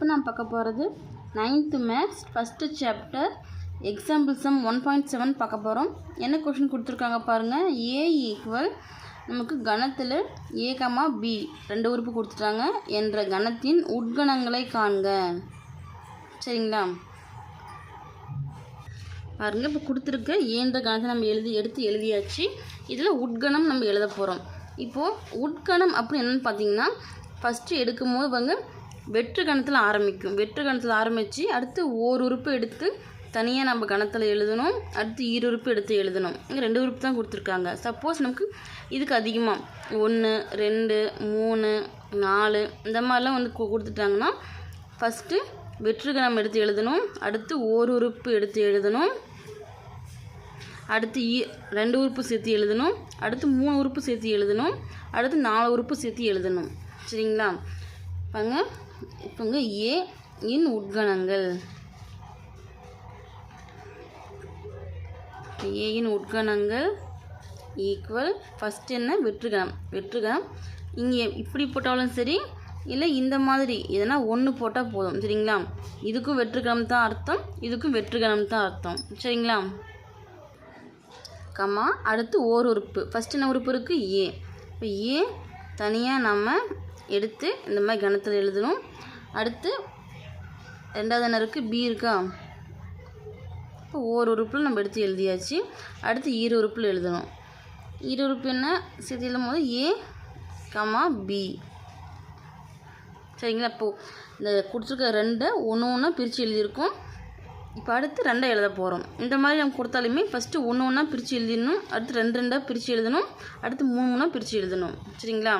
இப்போ நான் பார்க்க போகிறது ninth maths first chapter example sum one point seven பார்க்க போகிறோம். என்ன கொஷின் கொடுத்துருக்காங்க பாருங்கள் ஏ ஈக்குவல் நமக்கு கணத்தில் ஏகமா பி ரெண்டு உறுப்பு கொடுத்துட்டாங்க. என்ற கணத்தின் உட்கணங்களை காண்க. சரிங்களா? பாருங்க இப்போ கொடுத்துருக்க ஏன்ற கணத்தை நம்ம எழுதி எடுத்து எழுதியாச்சு. இதில் உட்கணம் நம்ம எழுத போகிறோம். இப்போது உட்கணம் அப்படின்னு என்னென்னு பார்த்தீங்கன்னா ஃபஸ்ட்டு எடுக்கும் போது வந்து வெற்று கணத்தில் ஆரம்பிக்கும். வெற்று கணத்தில் ஆரம்பித்து அடுத்து ஓர் உறுப்பு எடுத்து தனியாக நம்ம கணத்தில் எழுதணும். அடுத்து ஈரு உறுப்பு எடுத்து எழுதணும். இங்கே ரெண்டு உறுப்பு தான் கொடுத்துருக்காங்க. சப்போஸ் நமக்கு இதுக்கு அதிகமாக ஒன்று ரெண்டு மூணு நாலு இந்த மாதிரிலாம் வந்து கொடுத்துட்டாங்கன்னா ஃபஸ்ட்டு வெற்று கணம் எடுத்து எழுதணும். அடுத்து ஓர் உறுப்பு எடுத்து எழுதணும். அடுத்து ஈ ரெண்டு உறுப்பு சேர்த்து எழுதணும். அடுத்து மூணு உறுப்பு சேர்த்து எழுதணும். அடுத்து நாலு உறுப்பு சேர்த்து எழுதணும். சரிங்களா? பாங்க இப்போங்க ஏ இன் உட்கணங்கள். ஏயின் உட்கணங்கள் ஈக்குவல் ஃபஸ்ட் என்ன? வெற்றுகணம் வெற்றுகணம் இங்கே இப்படி போட்டாலும் சரி இல்லை இந்த மாதிரி எதனா ஒன்று போட்டால் போதும் சரிங்களா? இதுக்கும் வெற்றுகணம் தான் அர்த்தம் இதுக்கும் வெற்றுகணம் தான் அர்த்தம் சரிங்களா? கம்மா அடுத்து ஓர் உறுப்பு. ஃபஸ்ட் என்ன உறுப்பு இருக்குது ஏ. இப்போ ஏ தனியாக நம்ம எடுத்து இந்த மாதிரி கணத்தில் எழுதணும். அடுத்து ரெண்டாவது என்ன இருக்குது பி இருக்கா? இப்போ ஓர் உறுப்பில் நம்ம எடுத்து எழுதியாச்சு. அடுத்து இரு உறுப்பில் எழுதணும். ஈர உறுப்பு என்ன? சேர்த்து எழுதும் போது ஏ கமா பி சரிங்களா? இப்போது இந்த கொடுத்துருக்க ரெண்டை ஒன்று ஒன்றா பிரித்து எழுதியிருக்கோம். இப்போ அடுத்து ரெண்டை எழுத போகிறோம் இந்த மாதிரி நம்ம கொடுத்தாலுமே ஃபஸ்ட்டு ஒன்று ஒன்றா பிரித்து எழுதிடணும். அடுத்து ரெண்டு ரெண்டாக பிரித்து எழுதணும். அடுத்து மூணு மூணாக பிரித்து எழுதணும். சரிங்களா?